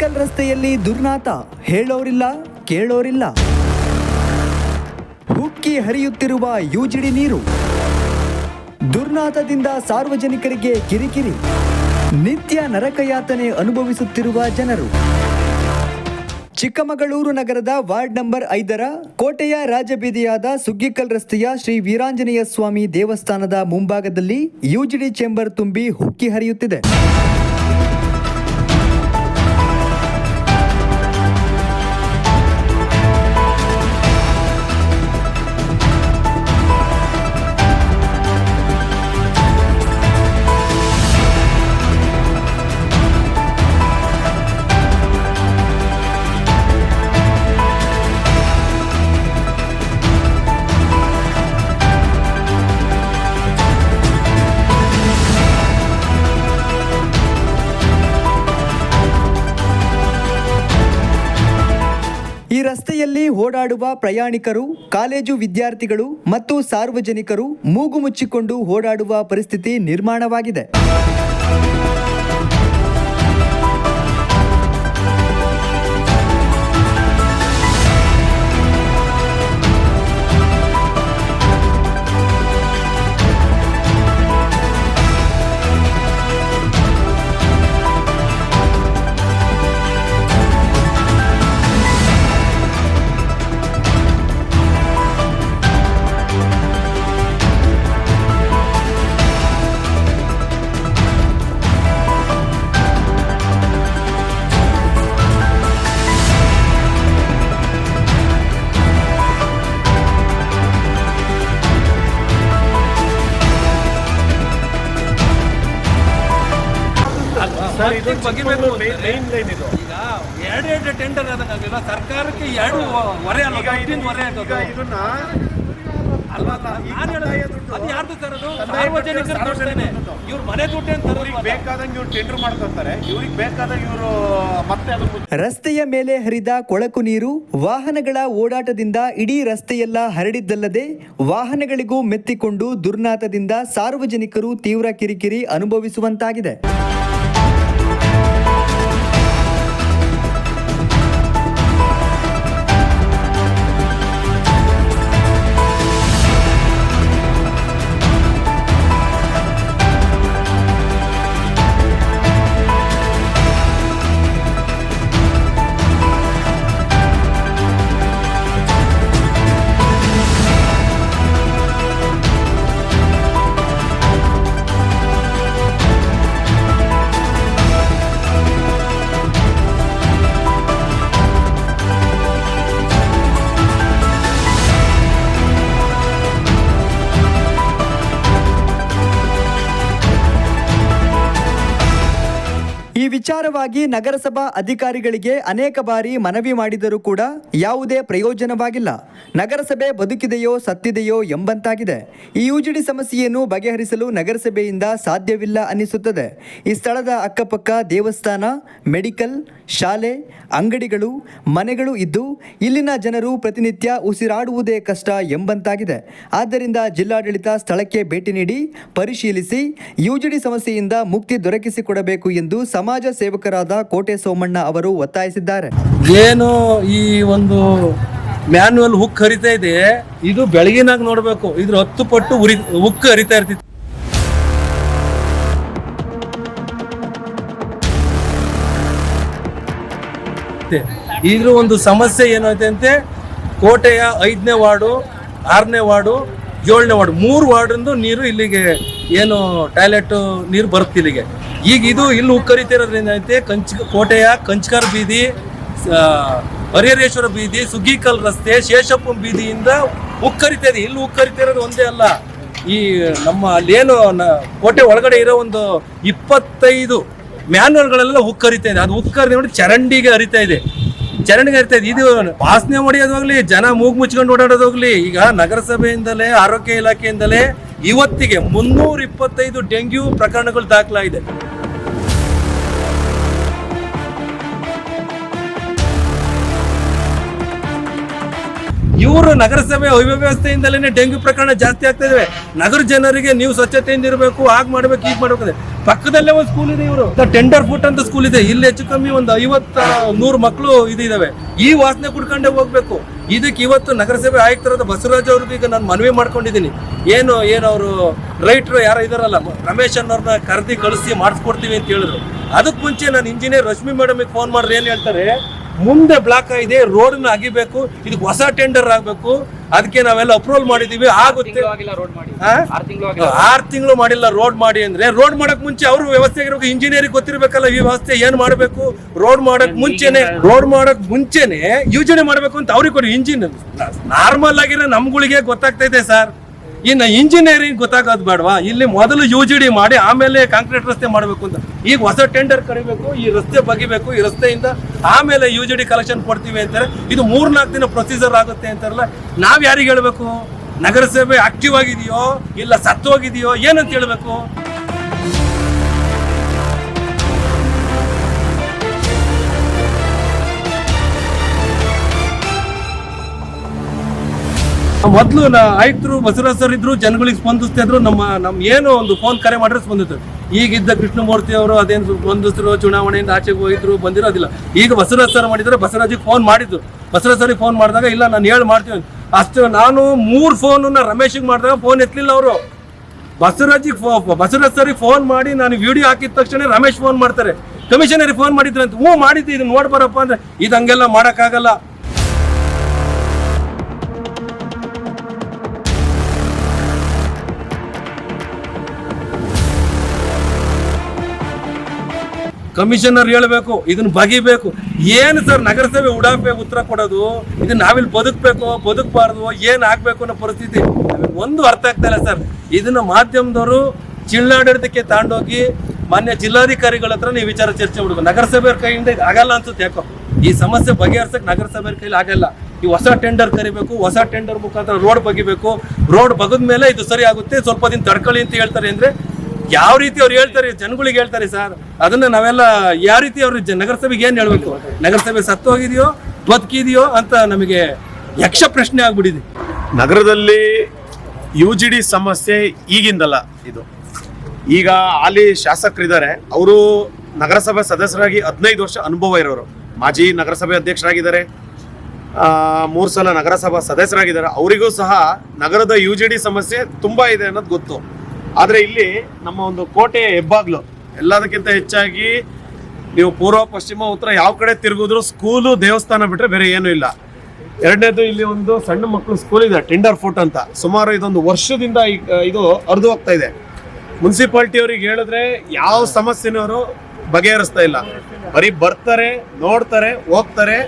Medical ರಸ್ತೆಯಲ್ಲಿ ದುರ್ನಾತ ಹೇಳೋರಿಲ್ಲ, ಕೇಳೋರಿಲ್ಲ. ಹುಕ್ಕಿ ಹರಿಯುತ್ತಿರುವ UGD ನೀರು. ದುರ್ನಾತದಿಂದ ಸಾರ್ವಜನಿಕರಿಗೆ ಕಿರಿಕಿರಿ. ನಿತ್ಯ ನರಕಯಾತನೆ ಅನುಭವಿಸುತ್ತಿರುವ ಜನರು. ಚಿಕ್ಕಮಗಳೂರು ನಗರದ ವಾರ್ಡ್ ನಂಬರ್ ಐದರ ಕೋಟೆಯ ರಾಜಬೀದಿಯಾದ ಸುಗ್ಗಿಕಲ್ ರಸ್ತೆಯ ಶ್ರೀ ವೀರಾಂಜನೇಯ ಸ್ವಾಮಿ ದೇವಸ್ಥಾನದ ಮುಂಭಾಗದಲ್ಲಿ ಯುಜಿಡಿ ಚೇಂಬರ್ ತುಂಬಿ ಹುಕ್ಕಿ ಹರಿಯುತ್ತಿದೆ. ಓಡಾಡುವ ಪ್ರಯಾಣಿಕರು ಕಾಲೇಜು ವಿದ್ಯಾರ್ಥಿಗಳು ಮತ್ತು ಸಾರ್ವಜನಿಕರು ಮೂಗು ಮುಚ್ಚಿಕೊಂಡು ಓಡಾಡುವ ಪರಿಸ್ಥಿತಿ ನಿರ್ಮಾಣವಾಗಿದೆ. ಸರ್ ಇದು ಬಗೆಬೇಕು ಮೇನ್ ಲೈನ್ ಇದು. ಈಗ ಎರಡು ಎರಡು ಟೆಂಡರ್ ಸರ್ಕಾರಕ್ಕೆ ಎರಡು ಹೊರೆ ಅಲ್ಲ ಹೊರೆ ಆಗೋದು ಇದನ್ನ ಅಲ್ವಾ ಈಗ ನಾನು ಹೇಳೋದು ಕಂದಾಯ ಅದು. ಯಾರ್ದು ಸರ್ ಸಾರ್ವಜನಿಕರು ದುಡ್ಡು ಕೊಡ್ತೇನೆ ಇವ್ರ ಮನೆ ದುಡ್ಡು ಅಂತ ಇವ್ರಿಗೆ ಬೇಕಾದಂಗೆ ಇವ್ರು ಟೆಂಡರ್ ಮಾಡ್ಕೊತಾರೆ. ಇವ್ರಿಗೆ ಬೇಕಾದಾಗ ಇವರು ಮತ್ತೆ ಅದು ರಸ್ತೆಯ ಮೇಲೆ ಹರಿದ ಕೊಳಕು ನೀರು ವಾಹನಗಳ ಓಡಾಟದಿಂದ ಇಡೀ ರಸ್ತೆಯೆಲ್ಲ ಹರಡಿದ್ದಲ್ಲದೆ ವಾಹನಗಳಿಗೂ ಮೆತ್ತಿಕೊಂಡು ದುರ್ನಾತದಿಂದ ಸಾರ್ವಜನಿಕರು ತೀವ್ರ ಕಿರಿಕಿರಿ ಅನುಭವಿಸುವಂತಾಗಿದೆ. ಈ ವಿಚಾರವಾಗಿ ನಗರಸಭಾ ಅಧಿಕಾರಿಗಳಿಗೆ ಅನೇಕ ಬಾರಿ ಮನವಿ ಮಾಡಿದರೂ ಕೂಡ ಯಾವುದೇ ಪ್ರಯೋಜನವಾಗಿಲ್ಲ. ನಗರಸಭೆ ಬದುಕಿದೆಯೋ ಸತ್ತಿದೆಯೋ ಎಂಬಂತಾಗಿದೆ. ಈ ಯುಜಿಡಿ ಸಮಸ್ಯೆಯನ್ನು ಬಗೆಹರಿಸಲು ನಗರಸಭೆಯಿಂದ ಸಾಧ್ಯವಿಲ್ಲ ಅನ್ನಿಸುತ್ತದೆ. ಈ ಸ್ಥಳದ ಅಕ್ಕಪಕ್ಕ ದೇವಸ್ಥಾನ, ಮೆಡಿಕಲ್, ಶಾಲೆ, ಅಂಗಡಿಗಳು, ಮನೆಗಳು ಇದ್ದು ಇಲ್ಲಿನ ಜನರು ಪ್ರತಿನಿತ್ಯ ಉಸಿರಾಡುವುದೇ ಕಷ್ಟ ಎಂಬಂತಾಗಿದೆ. ಆದ್ದರಿಂದ ಜಿಲ್ಲಾಡಳಿತ ಸ್ಥಳಕ್ಕೆ ಭೇಟಿ ನೀಡಿ ಪರಿಶೀಲಿಸಿ ಯುಜಿಡಿ ಸಮಸ್ಯೆಯಿಂದ ಮುಕ್ತಿ ದೊರಕಿಸಿಕೊಡಬೇಕು ಎಂದು ಸಮಾಜ ಸೇವಕರಾದ ಕೋಟೆ ಸೋಮಣ್ಣ ಅವರು ಒತ್ತಾಯಿಸಿದ್ದಾರೆ. ಏನು ಈ ಒಂದು ಮ್ಯಾನ್ಯಲ್ ಹುಕ್ ಹರಿತಾ ಇದೆ, ಇದು ಬೆಳಗಿನಾಗ ನೋಡಬೇಕು. ಇದ್ರ ಹತ್ತು ಪಟ್ಟು ಉರಿ ಹುಕ್ ಹರಿತಾ ಇರ್ತಿತ್ತು. ಇದ್ರ ಒಂದು ಸಮಸ್ಯೆ ಏನೈತೆ ಅಂತೆ, ಕೋಟೆಯ ಐದನೇ ವಾರ್ಡು, ಆರನೇ ವಾರ್ಡು, ಏಳನೇ ವಾರ್ಡು, ಮೂರು ವಾರ್ಡಿಂದು ನೀರು ಇಲ್ಲಿಗೆ ಏನು ಟಾಯ್ಲೆಟ್ ನೀರು ಬರುತ್ತೆ ಇಲ್ಲಿಗೆ. ಈಗ ಇದು ಇಲ್ಲಿ ಉಕ್ಕರಿತಿರೋದ್ರಿಂದ ಐತೆ, ಕಂಚ ಕೋಟೆಯ ಕಂಚಕರ್ ಬೀದಿ ಹರಿಹರೇಶ್ವರ ಬೀದಿ, ಸುಗ್ಗಿಕಲ್ ರಸ್ತೆ, ಶೇಷಪ್ಪನ ಬೀದಿಯಿಂದ ಉಕ್ಕರಿತಾ ಇದೆ. ಇಲ್ಲಿ ಉಕ್ಕರಿತಿರೋದು ಒಂದೇ ಅಲ್ಲ. ಈ ನಮ್ಮ ಅಲ್ಲೇನು ಕೋಟೆ ಒಳಗಡೆ ಇರೋ ಒಂದು ಇಪ್ಪತ್ತೈದು ಮ್ಯಾನ್ವಲ್ಗಳೆಲ್ಲ ಉಕ್ಕರಿತಾ ಇದೆ. ಅದು ಉಕ್ಕರಿ ನೋಡಿ ಚರಂಡಿಗೆ ಹರಿತಾ ಇದೆ. ಚರಂಡಿಗೆ ಹರಿತಾ ಇದೆ. ಇದು ವಾಸನೆ ಹೊಡೆಯೋದಾಗ್ಲಿ ಜನ ಮೂಗು ಮುಚ್ಕೊಂಡು ಓಡಾಡೋದಾಗ್ಲಿ ಈಗ ನಗರಸಭೆಯಿಂದಲೇ, ಆರೋಗ್ಯ ಇಲಾಖೆಯಿಂದಲೇ ಇವತ್ತಿಗೆ ಮುನ್ನೂರ ಇಪ್ಪತ್ತೈದು ಡೆಂಗ್ಯೂ ಪ್ರಕರಣಗಳು ದಾಖಲಾಗಿದೆ. ಇವರು ನಗರಸಭೆ ಅವ್ಯವಸ್ಥೆಯಿಂದಲೇ ಡೆಂಗ್ಯೂ ಪ್ರಕರಣ ಜಾಸ್ತಿ ಆಗ್ತಾ ಇದಾವೆ. ನಗರ ಜನರಿಗೆ ನೀವು ಸ್ವಚ್ಛತೆಯಿಂದ ಇರಬೇಕು, ಹಾಗೆ ಮಾಡ್ಬೇಕು ಈಗ ಮಾಡ್ಬೇಕು ಪಕ್ಕದಲ್ಲೇ ಒಂದು ಸ್ಕೂಲ್ ಇದೆ ಇವರು. ಟೆಂಡರ್ ಫುಟ್ ಅಂತ ಸ್ಕೂಲ್ ಇದೆ. ಇಲ್ಲಿ ಹೆಚ್ಚು ಕಮ್ಮಿ ಒಂದು ಐವತ್ತ ನೂರು ಮಕ್ಕಳು ಇದು ಇದಾವೆ ಈ ವಾಸನೆ ಕುಡ್ಕೊಂಡೇ ಹೋಗ್ಬೇಕು. ಇದಕ್ಕೆ ಇವತ್ತು ನಗರಸಭೆ ಆಯುಕ್ತರಾದ ಬಸವರಾಜ್ ಅವ್ರಿಗೆ ಈಗ ನಾನು ಮನವಿ ಮಾಡ್ಕೊಂಡಿದ್ದೀನಿ ಏನು ಏನು ಅವರು ರೈಟ್ರು ಯಾರು ಇದಾರಲ್ಲ ರಮೇಶ್ ಅನ್ನೋರ್ನ ಕರೆದಿ ಕಳಿಸಿ ಮಾಡಿಸ್ಕೊಡ್ತೀವಿ ಅಂತ ಹೇಳಿದ್ರು. ಅದಕ್ಕೆ ಮುಂಚೆ ನಾನು ಇಂಜಿನಿಯರ್ ರಶ್ಮಿ ಮೇಡಮಿಗೆ ಫೋನ್ ಮಾಡಿದ್ರೆ ಏನು ಹೇಳ್ತಾರೆ, ಮುಂದೆ ಬ್ಲಾಕ್ ಆಗಿದೆ ರೋಡ್ನ ಅಗಿಬೇಕು, ಇದಕ್ಕೆ ಹೊಸ ಟೆಂಡರ್ ಆಗಬೇಕು. ಅದಕ್ಕೆ ನಾವೆಲ್ಲ ಅಪ್ರೂವಲ್ ಮಾಡಿದೀವಿ. ಆಗುತ್ತೆ. ಆರು ಆರ್ ತಿಂಗಳು ಮಾಡಿಲ್ಲ ರೋಡ್ ಮಾಡಿ ಅಂದ್ರೆ ರೋಡ್ ಮಾಡಕ್ ಮುಂಚೆ ಅವರು ವ್ಯವಸ್ಥೆ ಇರೋ ಇಂಜಿನಿಯರಿಂಗ್ ಗೊತ್ತಿರ್ಬೇಕಲ್ಲ ಈ ವ್ಯವಸ್ಥೆ ಏನ್ ಮಾಡಬೇಕು? ರೋಡ್ ಮಾಡಕ್ ಮುಂಚೆನೆ ರೋಡ್ ಮಾಡಕ್ ಮುಂಚೆನೆ ಯೋಜನೆ ಮಾಡ್ಬೇಕು ಅಂತ ಅವ್ರಿಗೆ ಕೊಡಿ. ಇಂಜಿನ್ ನಾರ್ಮಲ್ ಆಗಿರೋ ನಮ್ಗಳಿಗೆ ಗೊತ್ತಾಗ್ತಾ ಇದೆ ಸರ್ ಇನ್ನು ಇಂಜಿನಿಯರಿಂಗ್ ಗೊತ್ತಾಗೋದು ಬೇಡವಾ? ಇಲ್ಲಿ ಮೊದಲು ಯು ಜಿ ಡಿ ಮಾಡಿ ಆಮೇಲೆ ಕಾಂಕ್ರೀಟ್ ರಸ್ತೆ ಮಾಡಬೇಕು ಅಂತ. ಈಗ ಹೊಸ ಟೆಂಡರ್ ಕರಿಬೇಕು, ಈ ರಸ್ತೆ ಬಗಿಬೇಕು, ಈ ರಸ್ತೆಯಿಂದ ಆಮೇಲೆ ಯು ಜಿ ಡಿ ಕಲೆಕ್ಷನ್ ಕೊಡ್ತೀವಿ ಅಂತಾರೆ. ಇದು ಮೂರ್ನಾಲ್ಕು ದಿನ ಪ್ರೊಸೀಜರ್ ಆಗುತ್ತೆ ಅಂತಾರಲ್ಲ, ನಾವು ಯಾರಿಗೆ ಹೇಳಬೇಕು? ನಗರಸಭೆ ಆಕ್ಟಿವ್ ಆಗಿದೆಯೋ ಇಲ್ಲ ಸತ್ತೋಗಿದೆಯೋ ಏನಂತ ಹೇಳ್ಬೇಕು? ಮೊದಲು ಆಯುಕ್ತರು ಬಸವರಾಜ್ ಸರ್ ಇದ್ರು, ಜನಗಳಿಗೆ ಸ್ಪಂದಿಸ್ತಾ ಇದ್ರು, ನಮ್ಮ, ನಮ್ ಏನು ಒಂದು ಫೋನ್ ಕರೆ ಮಾಡಿದ್ರೆ ಸ್ಪಂದಿತ್ತು. ಈಗಿದ್ದ ಕೃಷ್ಣಮೂರ್ತಿ ಅವರು ಅದೇನು ಸ್ಪಂದಿಸಿದ್ರು ಚುನಾವಣೆಯಿಂದ ಆಚೆಗೆ ಹೋಗಿದ್ರು, ಬಂದಿರೋದಿಲ್ಲ. ಈಗ ಬಸವರಾಜ್ ಸರ್ ಮಾಡಿದ್ರೆ ಬಸವರಾಜಿಗೆ ಫೋನ್ ಮಾಡಿದ್ರು ಬಸವರಾಜ್ ಸರಿಗೆ ಫೋನ್ ಮಾಡಿದಾಗ, ಇಲ್ಲ, ನಾನು ಹೇಳಿ ಮಾಡ್ತೀನಿ. ಅಷ್ಟು, ನಾನು ಮೂರು ಫೋನನ್ನ ರಮೇಶಿಗೆ ಮಾಡಿದಾಗ ಫೋನ್ ಎತ್ತಲಿಲ್ಲ ಅವರು. ಬಸವರಾಜಿಗೆ ಫೋ, ಬಸವರಾಜ್ ಸರಿಗೆ ಫೋನ್ ಮಾಡಿ ನಾನು ವಿಡಿಯೋ ಹಾಕಿದ ತಕ್ಷಣ ರಮೇಶ್ ಫೋನ್ ಮಾಡ್ತಾರೆ. ಕಮಿಷನರಿಗೆ ಫೋನ್ ಮಾಡಿದ್ರು ಅಂತ. ಹ್ಞೂ, ಮಾಡಿದ್ದು ಇದನ್ನ ನೋಡ್ಬಾರಪ್ಪ ಅಂದ್ರೆ ಇದು ಹಂಗೆಲ್ಲ ಮಾಡೋಕ್ಕಾಗಲ್ಲ. ಕಮಿಷನರ್ ಹೇಳಬೇಕು, ಇದನ್ನ ಬಗಿಬೇಕು. ಏನು ಸರ್ ನಗರಸಭೆ ಉಡಾಪೆ ಉತ್ತರ ಕೊಡೋದು? ಇದನ್ನ ನಾವಿಲ್ಲಿ ಬದುಕಬೇಕು, ಬದುಕಬಾರ್ದು, ಏನು ಆಗಬೇಕು ಅನ್ನೋ ಪರಿಸ್ಥಿತಿ? ಒಂದು ಅರ್ಥ ಆಗ್ತಾ ಇಲ್ಲ ಸರ್. ಇದನ್ನ ಮಾಧ್ಯಮದವರು ಚಿಲ್ಲಾಡಳಿತಕ್ಕೆ ತಾಂಡೋಗಿ ಮಾನ್ಯ ಜಿಲ್ಲಾಧಿಕಾರಿಗಳ ಹತ್ರ ನೀವು ವಿಚಾರ ಚರ್ಚೆ ಮಾಡಬೇಕು. ನಗರಸಭೆಯ ಕೈಯಿಂದ ಇದು ಆಗಲ್ಲ ಅನ್ಸುತ್ತೆ ಯಾಕೋ? ಈ ಸಮಸ್ಯೆ ಬಗೆಹರಿಸಕ್ಕೆ ನಗರಸಭೆಯ ಕೈಲಿ ಆಗಲ್ಲ. ಈ ಹೊಸ ಟೆಂಡರ್ ಕರಿಬೇಕು, ಹೊಸ ಟೆಂಡರ್ ಮುಖಾಂತರ ರೋಡ್ ಬಗಿಬೇಕು. ರೋಡ್ ಬಗದ ಮೇಲೆ ಇದು ಸರಿ ಆಗುತ್ತೆ. ಸ್ವಲ್ಪ ದಿನ ತಡ್ಕೊಳ್ಳಿ ಅಂತ ಹೇಳ್ತಾರೆ ಅಂದ್ರೆ ಯಾವ ರೀತಿ ಅವ್ರು ಹೇಳ್ತಾರೆ, ಜನಗಳಿಗೆ ಹೇಳ್ತಾರೆ ಸರ್? ಅದನ್ನ ನಾವೆಲ್ಲ ಯಾವ ರೀತಿ ಅವರು ನಗರಸಭೆಗೆ ಏನ್ ಹೇಳ್ಬೇಕು? ನಗರಸಭೆ ಸತ್ತು ಹೋಗಿದೆಯೋ ಬದುಕಿದೆಯೋ ಅಂತ ನಮಗೆ ಯಕ್ಷ ಪ್ರಶ್ನೆ ಆಗ್ಬಿಟ್ಟಿದೆ. ನಗರದಲ್ಲಿ ಯು ಜಿ ಡಿ ಸಮಸ್ಯೆ ಈಗಿಂದಲ್ಲ ಇದು. ಈಗ ಹಾಲಿ ಶಾಸಕರಿದ್ದಾರೆ. ಅವರು ನಗರಸಭೆ ಸದಸ್ಯರಾಗಿ ಹದಿನೈದು ವರ್ಷ ಅನುಭವ ಇರೋರು. ಮಾಜಿ ನಗರಸಭೆ ಅಧ್ಯಕ್ಷರಾಗಿದ್ದಾರೆ. ಮೂರು ಸಲ ನಗರಸಭಾ ಸದಸ್ಯರಾಗಿದ್ದಾರೆ. ಅವರಿಗೂ ಸಹ ನಗರದ ಯು ಜಿ ಡಿ ಸಮಸ್ಯೆ ತುಂಬಾ ಇದೆ ಅನ್ನೋದು ಗೊತ್ತು. ಆದರೆ ಇಲ್ಲಿ ನಮ್ಮ ಒಂದು ಕೋಟೆಯ ಹೆಬ್ಬಾಗ್ಲು ಎಲ್ಲದಕ್ಕಿಂತ ಹೆಚ್ಚಾಗಿ ನೀವು ಪೂರ್ವ, ಪಶ್ಚಿಮ, ಉತ್ತರ ಯಾವ ಕಡೆ ತಿರುಗಿದ್ರು ಸ್ಕೂಲು ದೇವಸ್ಥಾನ ಬಿಟ್ರೆ ಬೇರೆ ಏನೂ ಇಲ್ಲ. ಎರಡನೇದು ಇಲ್ಲಿ ಒಂದು ಸಣ್ಣ ಮಕ್ಕಳು ಸ್ಕೂಲ್ ಇದೆ ಟೆಂಡರ್ ಫುಟ್ ಅಂತ. ಸುಮಾರು ಇದೊಂದು ವರ್ಷದಿಂದ ಇದು ಹರಿದು ಹೋಗ್ತಾ ಇದೆ. ಮುನ್ಸಿಪಾಲ್ಟಿ ಅವ್ರಿಗೆ ಹೇಳಿದ್ರೆ ಯಾವ ಸಮಸ್ಯೆನವರು ಬಗೆಹರಿಸ್ತಾ ಇಲ್ಲ. ಬರೀ ಬರ್ತಾರೆ, ನೋಡ್ತಾರೆ, ಹೋಗ್ತಾರೆ,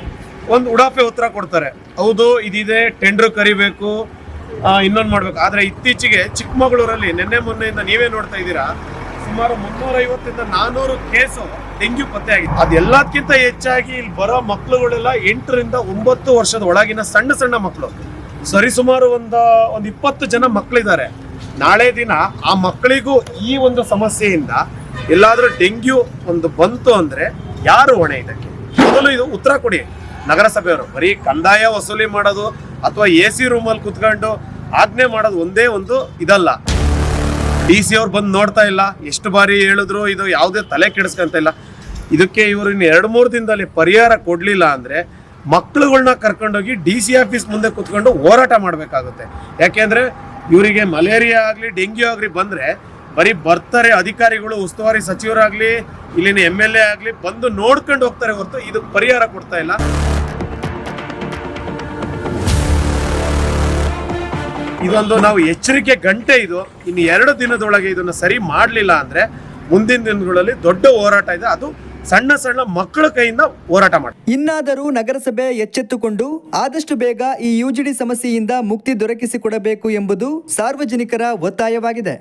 ಒಂದು ಉಡಾಫೆ ಉತ್ತರ ಕೊಡ್ತಾರೆ. ಹೌದು, ಇದಿದೆ ಟೆಂಡರ್ ಕರಿಬೇಕು ಇನ್ನೊಂದು ಮಾಡ್ಬೇಕು. ಆದ್ರೆ ಇತ್ತೀಚೆಗೆ ಚಿಕ್ಕಮಗಳೂರಲ್ಲಿ ನಿನ್ನೆ ಮೊನ್ನೆಯಿಂದ ನೀವೇ ನೋಡ್ತಾ ಇದ್ದೀರಾ, ಸುಮಾರು ಮುನ್ನೂರ ಐವತ್ತಿಂದ ನಾನೂರು ಕೇಸು ಡೆಂಗ್ಯೂ ಪತ್ತೆ ಆಗಿದೆ. ಅದೆಲ್ಲದಕ್ಕಿಂತ ಹೆಚ್ಚಾಗಿ ಇಲ್ಲಿ ಬರೋ ಮಕ್ಕಳುಗಳೆಲ್ಲ ಎಂಟರಿಂದ ಒಂಬತ್ತು ವರ್ಷದ ಒಳಗಿನ ಸಣ್ಣ ಸಣ್ಣ ಮಕ್ಕಳು ಸರಿಸುಮಾರು ಒಂದು ಒಂದು ಇಪ್ಪತ್ತು ಜನ ಮಕ್ಕಳಿದ್ದಾರೆ ನಾಳೆ ದಿನ ಆ ಮಕ್ಕಳಿಗೂ ಈ ಒಂದು ಸಮಸ್ಯೆಯಿಂದ ಎಲ್ಲಾದ್ರೂ ಡೆಂಗ್ಯೂ ಒಂದು ಬಂತು ಅಂದ್ರೆ ಯಾರು ಹೊಣೆ ಇದಕ್ಕೆ? ಮೊದಲು ಇದು ಉತ್ತರ ಕೊಡಿ. ನಗರಸಭೆಯವರು ಬರೀ ಕಂದಾಯ ವಸೂಲಿ ಮಾಡೋದು ಅಥವಾ ಎ ಸಿ ರೂಮಲ್ಲಿ ಕುತ್ಕೊಂಡು ಆಜ್ಞೆ ಮಾಡೋದು ಒಂದೇ ಒಂದು ಇದಲ್ಲ. ಡಿ ಸಿ ಅವ್ರು ಬಂದು ನೋಡ್ತಾ ಇಲ್ಲ. ಎಷ್ಟು ಬಾರಿ ಹೇಳಿದ್ರು ಇದು ಯಾವುದೇ ತಲೆ ಕೆಡಿಸ್ಕೊಂತ ಇಲ್ಲ. ಇದಕ್ಕೆ ಇವರು ಇನ್ನು ಎರಡು ಮೂರು ದಿನದಲ್ಲಿ ಪರಿಹಾರ ಕೊಡಲಿಲ್ಲ ಅಂದ್ರೆ ಮಕ್ಕಳುಗಳನ್ನ ಕರ್ಕೊಂಡೋಗಿ ಡಿ ಸಿ ಆಫೀಸ್ ಮುಂದೆ ಕುತ್ಕೊಂಡು ಹೋರಾಟ ಮಾಡಬೇಕಾಗುತ್ತೆ. ಯಾಕೆಂದ್ರೆ ಇವರಿಗೆ ಮಲೇರಿಯಾ ಆಗಲಿ, ಡೆಂಗ್ಯೂ ಆಗಲಿ ಬಂದರೆ ಬರೀ ಬರ್ತಾರೆ ಅಧಿಕಾರಿಗಳು, ಉಸ್ತುವಾರಿ ಸಚಿವರಾಗಲಿ, ಇಲ್ಲಿನ ಎಂ ಎಲ್ ಎ ಆಗಲಿ ಬಂದು ನೋಡ್ಕೊಂಡು ಹೋಗ್ತಾರೆ ಹೊರತು ಇದಕ್ಕೆ ಪರಿಹಾರ ಕೊಡ್ತಾ ಇಲ್ಲ. ಇದೊಂದು ನಾವು ಎಚ್ಚರಿಕೆ ಗಂಟೆ ಇದು. ಇನ್ನು ಎರಡು ದಿನದೊಳಗೆ ಇದನ್ನು ಸರಿ ಮಾಡಲಿಲ್ಲ ಅಂದ್ರೆ ಮುಂದಿನ ದಿನಗಳಲ್ಲಿ ದೊಡ್ಡ ಹೋರಾಟ ಇದೆ. ಅದು ಸಣ್ಣ ಸಣ್ಣ ಮಕ್ಕಳ ಕೈಯಿಂದ ಹೋರಾಟ ಮಾಡಿ ಇನ್ನಾದರೂ ನಗರಸಭೆ ಎಚ್ಚೆತ್ತುಕೊಂಡು ಆದಷ್ಟು ಬೇಗ ಈ ಯುಜಿಡಿ ಸಮಸ್ಯೆಯಿಂದ ಮುಕ್ತಿ ದೊರಕಿಸಿಕೊಡಬೇಕು ಎಂಬುದು ಸಾರ್ವಜನಿಕರ ಒತ್ತಾಯವಾಗಿದೆ.